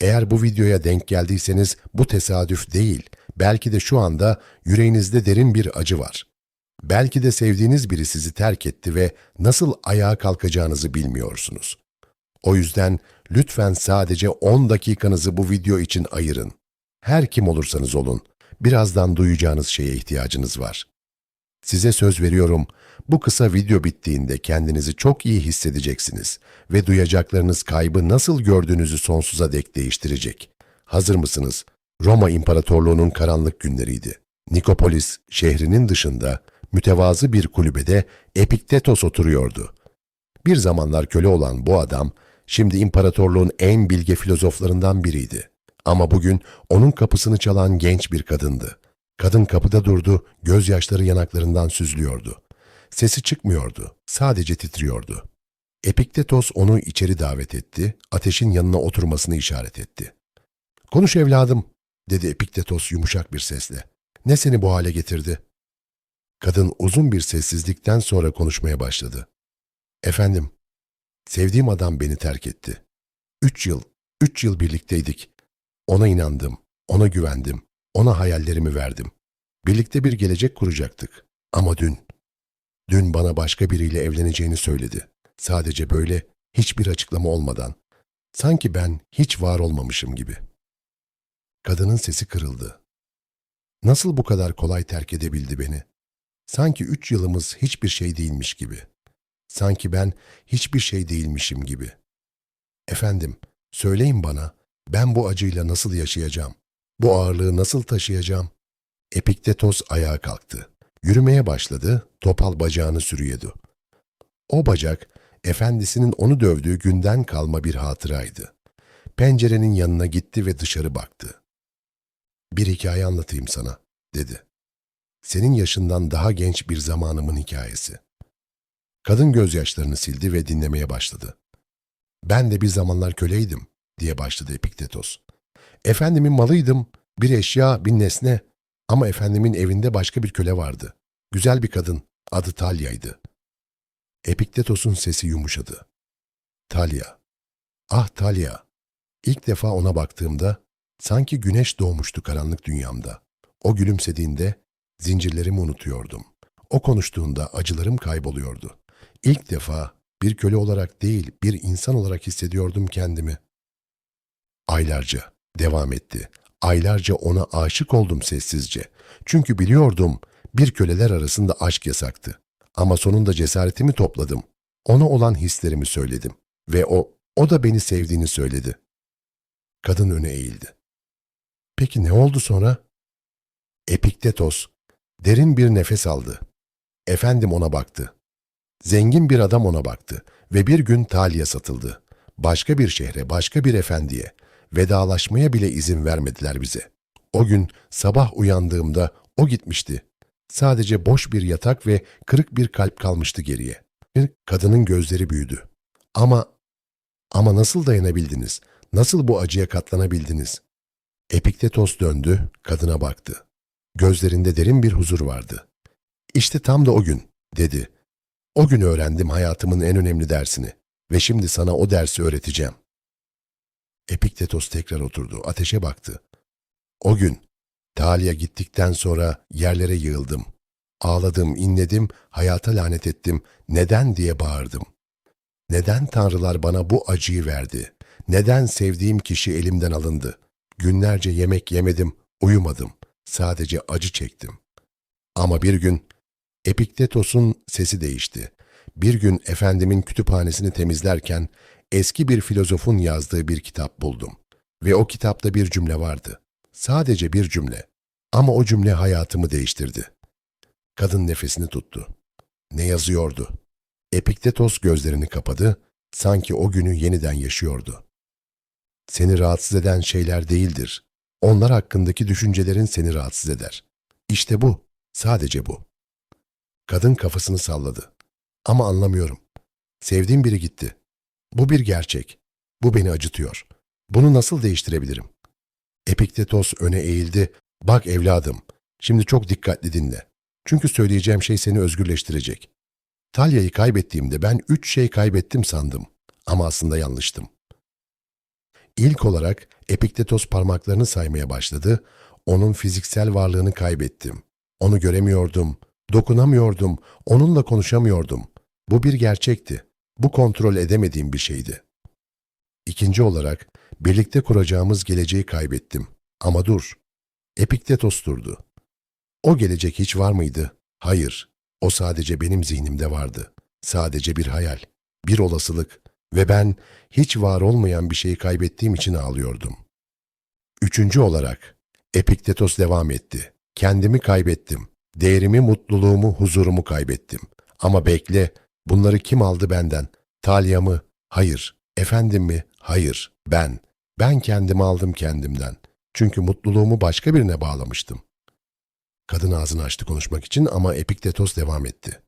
Eğer bu videoya denk geldiyseniz bu tesadüf değil. Belki de şu anda yüreğinizde derin bir acı var. Belki de sevdiğiniz biri sizi terk etti ve nasıl ayağa kalkacağınızı bilmiyorsunuz. O yüzden lütfen sadece 10 dakikanızı bu video için ayırın. Her kim olursanız olun, birazdan duyacağınız şeye ihtiyacınız var. Size söz veriyorum, bu kısa video bittiğinde kendinizi çok iyi hissedeceksiniz ve duyacaklarınız kaybı nasıl gördüğünüzü sonsuza dek değiştirecek. Hazır mısınız? Roma İmparatorluğu'nun karanlık günleriydi. Nikopolis şehrinin dışında mütevazı bir kulübede Epiktetos oturuyordu. Bir zamanlar köle olan bu adam, şimdi imparatorluğun en bilge filozoflarından biriydi. Ama bugün onun kapısını çalan genç bir kadındı. Kadın kapıda durdu, gözyaşları yanaklarından süzülüyordu. Sesi çıkmıyordu, sadece titriyordu. Epiktetos onu içeri davet etti, ateşin yanına oturmasını işaret etti. ''Konuş evladım.'' dedi Epiktetos yumuşak bir sesle. ''Ne seni bu hale getirdi?'' Kadın uzun bir sessizlikten sonra konuşmaya başladı. ''Efendim, sevdiğim adam beni terk etti. Üç yıl, üç yıl birlikteydik. Ona inandım, ona güvendim, ona hayallerimi verdim. Birlikte bir gelecek kuracaktık. Ama dün, dün bana başka biriyle evleneceğini söyledi. Sadece böyle, hiçbir açıklama olmadan. Sanki ben hiç var olmamışım gibi. Kadının sesi kırıldı. Nasıl bu kadar kolay terk edebildi beni? Sanki üç yılımız hiçbir şey değilmiş gibi. Sanki ben hiçbir şey değilmişim gibi. Efendim, söyleyin bana, ben bu acıyla nasıl yaşayacağım? Bu ağırlığı nasıl taşıyacağım? Epiktetos ayağa kalktı. Yürümeye başladı, topal bacağını sürüyordu. O bacak, efendisinin onu dövdüğü günden kalma bir hatıraydı. Pencerenin yanına gitti ve dışarı baktı. Bir hikaye anlatayım sana, dedi. Senin yaşından daha genç bir zamanımın hikayesi. Kadın gözyaşlarını sildi ve dinlemeye başladı. Ben de bir zamanlar köleydim, diye başladı Epiktetos. Efendimin malıydım, bir eşya, bir nesne. Ama efendimin evinde başka bir köle vardı. Güzel bir kadın, adı Talya'ydı. Epiktetos'un sesi yumuşadı. Talya. Ah Talya. İlk defa ona baktığımda sanki güneş doğmuştu karanlık dünyamda. O gülümsediğinde zincirlerimi unutuyordum. O konuştuğunda acılarım kayboluyordu. İlk defa bir köle olarak değil, bir insan olarak hissediyordum kendimi. Aylarca devam etti. Aylarca ona aşık oldum sessizce. Çünkü biliyordum bir köleler arasında aşk yasaktı. Ama sonunda cesaretimi topladım. Ona olan hislerimi söyledim. Ve o, o da beni sevdiğini söyledi. Kadın öne eğildi. Peki ne oldu sonra? Epiktetos derin bir nefes aldı. Efendim ona baktı. Zengin bir adam ona baktı ve bir gün Talya satıldı. Başka bir şehre, başka bir efendiye. Vedalaşmaya bile izin vermediler bize. O gün sabah uyandığımda o gitmişti. Sadece boş bir yatak ve kırık bir kalp kalmıştı geriye. Kadının gözleri büyüdü. Ama, ama nasıl dayanabildiniz? Nasıl bu acıya katlanabildiniz? Epiktetos döndü, kadına baktı. Gözlerinde derin bir huzur vardı. İşte tam da o gün, dedi. O gün öğrendim hayatımın en önemli dersini ve şimdi sana o dersi öğreteceğim. Epiktetos tekrar oturdu, ateşe baktı. O gün, Talya gittikten sonra yerlere yığıldım. Ağladım, inledim, hayata lanet ettim, neden diye bağırdım. Neden tanrılar bana bu acıyı verdi? Neden sevdiğim kişi elimden alındı? Günlerce yemek yemedim, uyumadım. Sadece acı çektim. Ama bir gün Epiktetos'un sesi değişti. Bir gün efendimin kütüphanesini temizlerken eski bir filozofun yazdığı bir kitap buldum. Ve o kitapta bir cümle vardı. Sadece bir cümle. Ama o cümle hayatımı değiştirdi. Kadın nefesini tuttu. Ne yazıyordu? Epiktetos gözlerini kapadı, sanki o günü yeniden yaşıyordu. Seni rahatsız eden şeyler değildir. Onlar hakkındaki düşüncelerin seni rahatsız eder. İşte bu, sadece bu. Kadın kafasını salladı. Ama anlamıyorum. Sevdiğim biri gitti. Bu bir gerçek. Bu beni acıtıyor. Bunu nasıl değiştirebilirim? Epiktetos öne eğildi. Bak evladım, şimdi çok dikkatli dinle. Çünkü söyleyeceğim şey seni özgürleştirecek. Talya'yı kaybettiğimde ben üç şey kaybettim sandım. Ama aslında yanlıştım. İlk olarak Epiktetos parmaklarını saymaya başladı. Onun fiziksel varlığını kaybettim. Onu göremiyordum, dokunamıyordum, onunla konuşamıyordum. Bu bir gerçekti. Bu kontrol edemediğim bir şeydi. İkinci olarak birlikte kuracağımız geleceği kaybettim. Ama dur. Epiktetos durdu. O gelecek hiç var mıydı? Hayır. O sadece benim zihnimde vardı. Sadece bir hayal, bir olasılık ve ben hiç var olmayan bir şeyi kaybettiğim için ağlıyordum. Üçüncü olarak Epiktetos devam etti. Kendimi kaybettim. Değerimi, mutluluğumu, huzurumu kaybettim. Ama bekle, bunları kim aldı benden? Talya mı? Hayır. Efendim mi? Hayır. Ben. Ben kendimi aldım kendimden. Çünkü mutluluğumu başka birine bağlamıştım. Kadın ağzını açtı konuşmak için ama Epiktetos devam etti.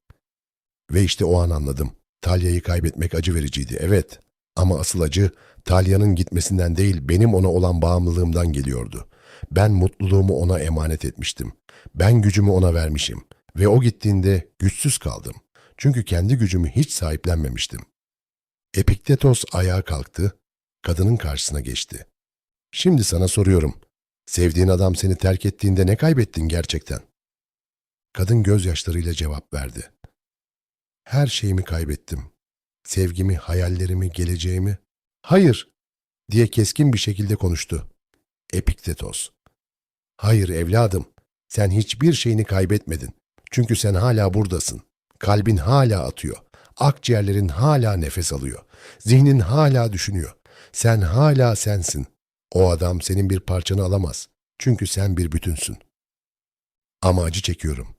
Ve işte o an anladım. Talya'yı kaybetmek acı vericiydi, evet. Ama asıl acı Talya'nın gitmesinden değil, benim ona olan bağımlılığımdan geliyordu. Ben mutluluğumu ona emanet etmiştim. Ben gücümü ona vermişim. Ve o gittiğinde güçsüz kaldım. Çünkü kendi gücümü hiç sahiplenmemiştim. Epiktetos ayağa kalktı, kadının karşısına geçti. Şimdi sana soruyorum. Sevdiğin adam seni terk ettiğinde ne kaybettin gerçekten? Kadın gözyaşlarıyla cevap verdi. Her şeyimi kaybettim. Sevgimi, hayallerimi, geleceğimi. Hayır, diye keskin bir şekilde konuştu. Epiktetos. Hayır evladım, sen hiçbir şeyini kaybetmedin. Çünkü sen hala buradasın. Kalbin hala atıyor. Akciğerlerin hala nefes alıyor. Zihnin hala düşünüyor. Sen hala sensin. O adam senin bir parçanı alamaz. Çünkü sen bir bütünsün. Ama acı çekiyorum,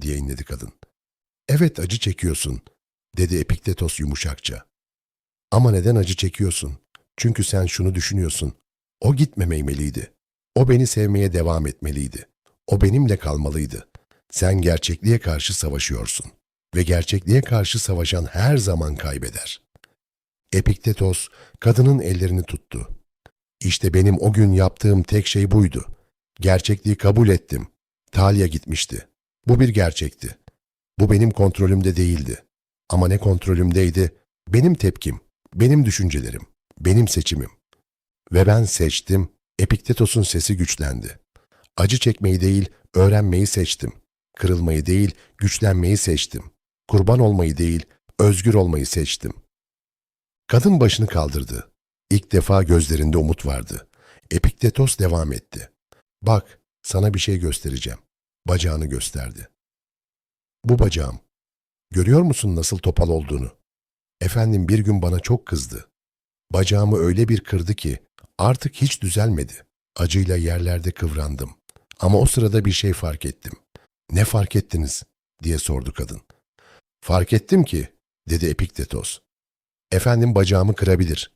diye inledi kadın. Evet acı çekiyorsun, dedi Epiktetos yumuşakça. Ama neden acı çekiyorsun? Çünkü sen şunu düşünüyorsun. O gitmemeliydi. O beni sevmeye devam etmeliydi. O benimle kalmalıydı. Sen gerçekliğe karşı savaşıyorsun. Ve gerçekliğe karşı savaşan her zaman kaybeder. Epiktetos kadının ellerini tuttu. İşte benim o gün yaptığım tek şey buydu. Gerçekliği kabul ettim. Talya gitmişti. Bu bir gerçekti. Bu benim kontrolümde değildi. Ama ne kontrolümdeydi? Benim tepkim, benim düşüncelerim, benim seçimim. Ve ben seçtim, Epiktetos'un sesi güçlendi. Acı çekmeyi değil, öğrenmeyi seçtim. Kırılmayı değil, güçlenmeyi seçtim. Kurban olmayı değil, özgür olmayı seçtim. Kadın başını kaldırdı. İlk defa gözlerinde umut vardı. Epiktetos devam etti. Bak, sana bir şey göstereceğim. Bacağını gösterdi. Bu bacağım. Görüyor musun nasıl topal olduğunu? Efendim bir gün bana çok kızdı. Bacağımı öyle bir kırdı ki artık hiç düzelmedi. Acıyla yerlerde kıvrandım. Ama o sırada bir şey fark ettim. Ne fark ettiniz? diye sordu kadın. Fark ettim ki, dedi Epiktetos. Efendim bacağımı kırabilir.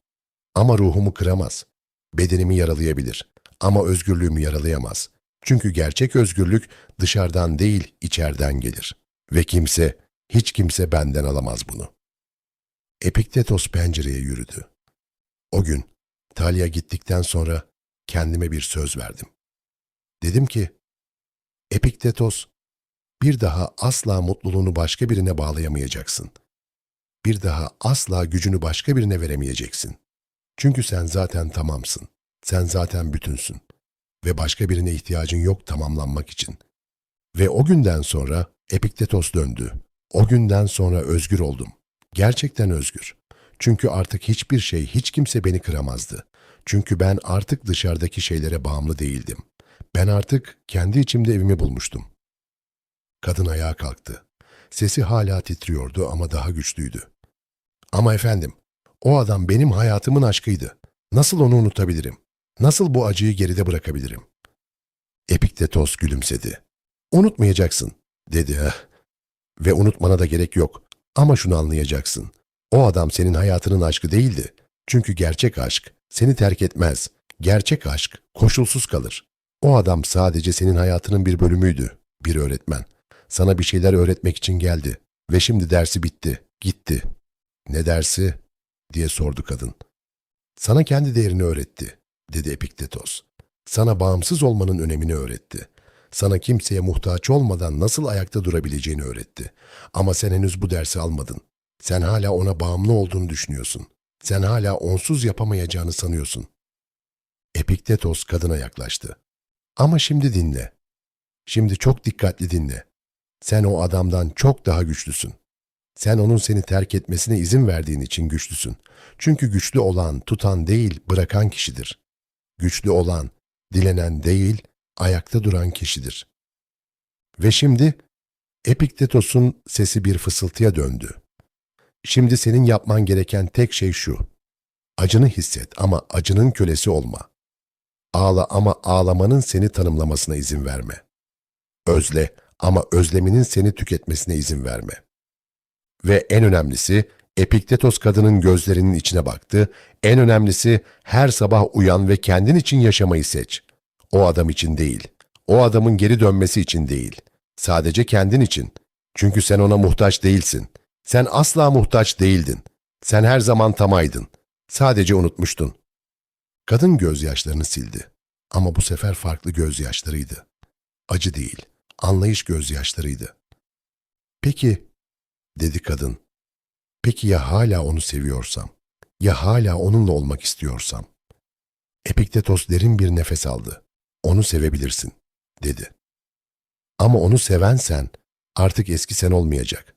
Ama ruhumu kıramaz. Bedenimi yaralayabilir. Ama özgürlüğümü yaralayamaz. Çünkü gerçek özgürlük dışarıdan değil, içeriden gelir. Ve kimse, hiç kimse benden alamaz bunu. Epiktetos pencereye yürüdü. O gün, Talya gittikten sonra kendime bir söz verdim. Dedim ki, Epiktetos, bir daha asla mutluluğunu başka birine bağlayamayacaksın. Bir daha asla gücünü başka birine veremeyeceksin. Çünkü sen zaten tamamsın. Sen zaten bütünsün. Ve başka birine ihtiyacın yok tamamlanmak için. Ve o günden sonra Epiktetos döndü. O günden sonra özgür oldum. Gerçekten özgür. Çünkü artık hiçbir şey, hiç kimse beni kıramazdı. Çünkü ben artık dışarıdaki şeylere bağımlı değildim. Ben artık kendi içimde evimi bulmuştum. Kadın ayağa kalktı. Sesi hala titriyordu ama daha güçlüydü. Ama efendim, o adam benim hayatımın aşkıydı. Nasıl onu unutabilirim? Nasıl bu acıyı geride bırakabilirim? Epiktetos gülümsedi. Unutmayacaksın, dedi. "Eh, Ve unutmana da gerek yok. Ama şunu anlayacaksın. O adam senin hayatının aşkı değildi. Çünkü gerçek aşk seni terk etmez. Gerçek aşk koşulsuz kalır. O adam sadece senin hayatının bir bölümüydü. Bir öğretmen. Sana bir şeyler öğretmek için geldi. Ve şimdi dersi bitti. Gitti. Ne dersi? diye sordu kadın. Sana kendi değerini öğretti, dedi Epiktetos. Sana bağımsız olmanın önemini öğretti. Sana kimseye muhtaç olmadan nasıl ayakta durabileceğini öğretti. Ama sen henüz bu dersi almadın. Sen hala ona bağımlı olduğunu düşünüyorsun. Sen hala onsuz yapamayacağını sanıyorsun. Epiktetos kadına yaklaştı. Ama şimdi dinle. Şimdi çok dikkatli dinle. Sen o adamdan çok daha güçlüsün. Sen onun seni terk etmesine izin verdiğin için güçlüsün. Çünkü güçlü olan tutan değil, bırakan kişidir. Güçlü olan, dilenen değil, ayakta duran kişidir. Ve şimdi Epiktetos'un sesi bir fısıltıya döndü. Şimdi senin yapman gereken tek şey şu. Acını hisset ama acının kölesi olma. Ağla ama ağlamanın seni tanımlamasına izin verme. Özle ama özleminin seni tüketmesine izin verme. Ve en önemlisi Epiktetos kadının gözlerinin içine baktı. En önemlisi her sabah uyan ve kendin için yaşamayı seç. O adam için değil. O adamın geri dönmesi için değil. Sadece kendin için. Çünkü sen ona muhtaç değilsin. Sen asla muhtaç değildin. Sen her zaman tamaydın. Sadece unutmuştun. Kadın gözyaşlarını sildi. Ama bu sefer farklı gözyaşlarıydı. Acı değil, anlayış gözyaşlarıydı. Peki, dedi kadın. Peki ya hala onu seviyorsam? Ya hala onunla olmak istiyorsam? Epiktetos derin bir nefes aldı. Onu sevebilirsin, dedi. Ama onu seven sen, artık eski sen olmayacak.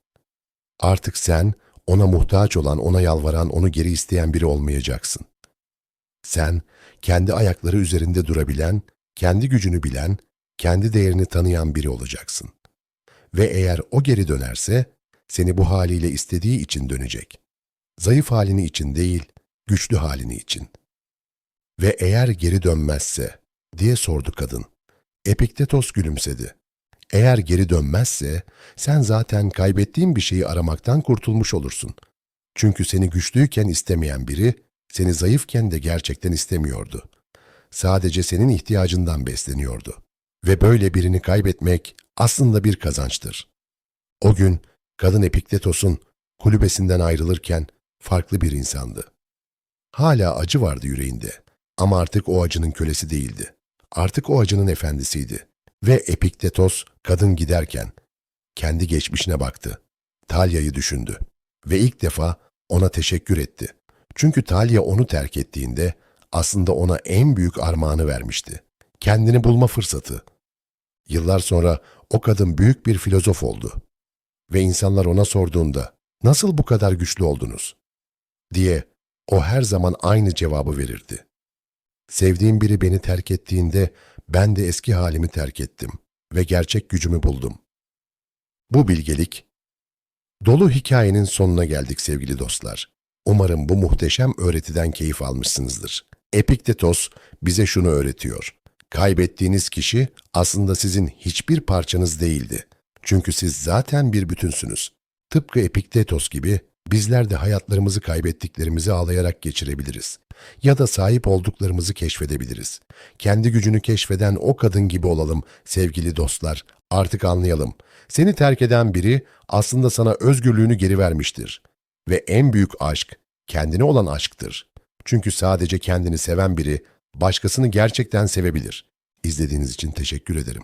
Artık sen, ona muhtaç olan, ona yalvaran, onu geri isteyen biri olmayacaksın. Sen, kendi ayakları üzerinde durabilen, kendi gücünü bilen, kendi değerini tanıyan biri olacaksın. Ve eğer o geri dönerse, seni bu haliyle istediği için dönecek. Zayıf halini için değil, güçlü halini için. Ve eğer geri dönmezse, diye sordu kadın. Epiktetos gülümsedi. Eğer geri dönmezse, sen zaten kaybettiğin bir şeyi aramaktan kurtulmuş olursun. Çünkü seni güçlüyken istemeyen biri, seni zayıfken de gerçekten istemiyordu. Sadece senin ihtiyacından besleniyordu. Ve böyle birini kaybetmek aslında bir kazançtır. O gün kadın Epiktetos'un kulübesinden ayrılırken farklı bir insandı. Hala acı vardı yüreğinde ama artık o acının kölesi değildi. Artık o acının efendisiydi. Ve Epiktetos kadın giderken kendi geçmişine baktı. Talya'yı düşündü ve ilk defa ona teşekkür etti. Çünkü Talya onu terk ettiğinde aslında ona en büyük armağanı vermişti. Kendini bulma fırsatı. Yıllar sonra o kadın büyük bir filozof oldu. Ve insanlar ona sorduğunda nasıl bu kadar güçlü oldunuz? diye o her zaman aynı cevabı verirdi. Sevdiğim biri beni terk ettiğinde ben de eski halimi terk ettim ve gerçek gücümü buldum. Bu bilgelik, dolu hikayenin sonuna geldik sevgili dostlar. Umarım bu muhteşem öğretiden keyif almışsınızdır. Epiktetos bize şunu öğretiyor. Kaybettiğiniz kişi aslında sizin hiçbir parçanız değildi. Çünkü siz zaten bir bütünsünüz. Tıpkı Epiktetos gibi bizler de hayatlarımızı kaybettiklerimizi ağlayarak geçirebiliriz. Ya da sahip olduklarımızı keşfedebiliriz. Kendi gücünü keşfeden o kadın gibi olalım sevgili dostlar. Artık anlayalım. Seni terk eden biri aslında sana özgürlüğünü geri vermiştir. Ve en büyük aşk kendine olan aşktır. Çünkü sadece kendini seven biri başkasını gerçekten sevebilir. İzlediğiniz için teşekkür ederim.